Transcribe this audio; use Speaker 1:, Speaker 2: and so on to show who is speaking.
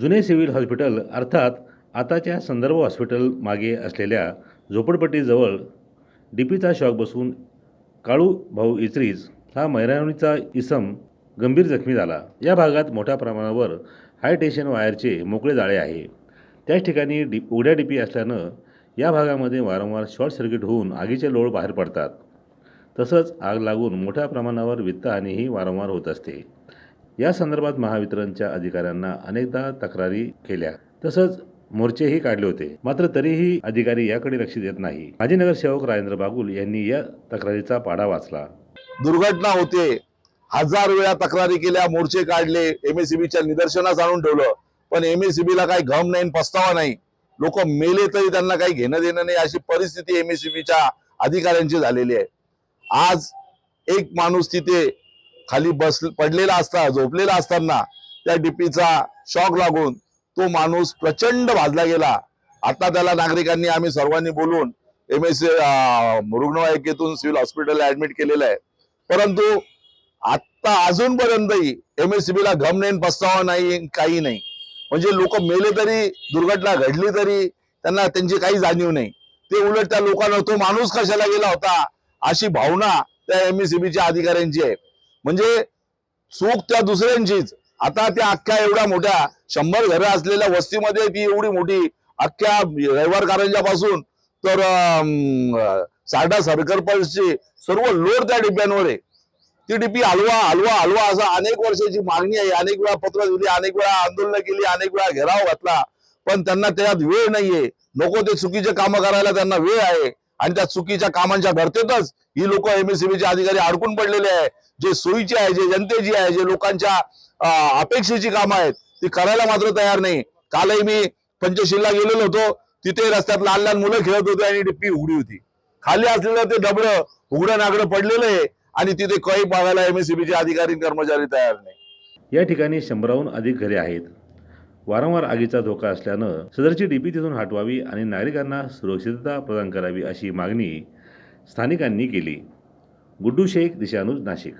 Speaker 1: जुने civil hospital अर्थात आताच्या संदर्भ हॉस्पिटल मागे असलेल्या झोपडपट्टीजवळ डीपीचा शॉक बसून काळू भाऊ इचरीज हा मैरावणीचा इसम गंभीर जखमी झाला. या भागात मोठ्या प्रमाणावर हाय टेन्शन वायरचे मोकळे जाळे आहे. त्याच ठिकाणी डी उघड्या डीपी असल्यानं या भागामध्ये वारंवार शॉर्ट सर्किट होऊन आगीचे लोळ बाहेर पडतात. तसंच आग लागून मोठ्या प्रमाणावर वित्तहानीही वारंवार होत असते. या संदर्भात महावितरणच्या अधिकाऱ्यांना अनेकदा तक्रारी केल्या. तसंच मोर्चेही काढले होते. मात्र तरीही अधिकारी याकडे लक्ष देत नाही. माजी नगरसेवक राजेंद्र बागुल यांनी या तक्रारीचा पाढा वाचला.
Speaker 2: दुर्घटना होते. हजार वेळा तक्रारी केल्या मोर्चे काढले एमएससीबीच्या निदर्शनास आणून ठेवलं. पण एमएससीबी ला काही घम नाही पस्तावा नाही. लोक मेले तरी त्यांना काही घेणं देणं नाही अशी परिस्थिती एमएससीबीच्या अधिकाऱ्यांची झालेली आहे. आज एक माणूस तिथे खाली बस पडलेला असता झोपलेला असताना त्या डीपीचा शॉक लागून तो माणूस प्रचंड भाजला गेला. आता त्याला नागरिकांनी आम्ही सर्वांनी बोलून एम एस रुग्णवाहिकेतून सिव्हिल हॉस्पिटलला ऍडमिट केलेलं आहे. परंतु आता अजूनपर्यंतही एम एस ला घम नाही पस्तावा नाही काही नाही. म्हणजे लोक मेले तरी दुर्घटना घडली तरी त्यांना त्यांची काही जाणीव नाही. ते उलट त्या लोकांना तो माणूस कशाला गेला होता अशी भावना त्या एम एस अधिकाऱ्यांची आहे. म्हणजे चूक त्या दुसऱ्यांचीच. आता त्या अख्ख्या एवढ्या मोठ्या शंभर घरं असलेल्या वस्तीमध्ये ती एवढी मोठी अख्ख्या रविवार कारंजापासून तर साडा सारडा सर्व लोड त्या डिब्यांवर आहे. ती डिपी हलवा हलवा हलवा असं अनेक वर्षाची मागणी आहे. अनेक वेळा पत्र दिली अनेक वेळा आंदोलन केली अनेक वेळा घेराव घातला. पण त्यांना त्यात वेळ नाहीये. नको ते चुकीचे कामं करायला त्यांना वेळ आहे. आणि त्या चुकीच्या कामांच्या भरतेतच ही लोक एमएससीबीचे अधिकारी अडकून पडलेले आहे. जे सोयीची आहे जे जनतेची आहे जे लोकांच्या अपेक्षेची कामं आहेत ती करायला मात्र तयार नाही. कालही मी पंचशीलला गेलेलो होतो. तिथे रस्त्यात लहान लहान मुलं खेळत होते आणि डिप्पी उघडी होती. खाली असलेलं ते डबडं उघडं नागडं पडलेलं आहे आणि तिथे काही पाहायला एमएससीबीचे अधिकारी कर्मचारी तयार नाही.
Speaker 1: या ठिकाणी शंभराहून अधिक घरे आहेत. वारंवार आगीचा धोका असल्यानं सदरची डीपी तिथून हटवावी आणि नागरिकांना सुरक्षितता प्रदान करावी अशी मागणी स्थानिकांनी केली. गुड्डू शेख दिशानुज नाशिक.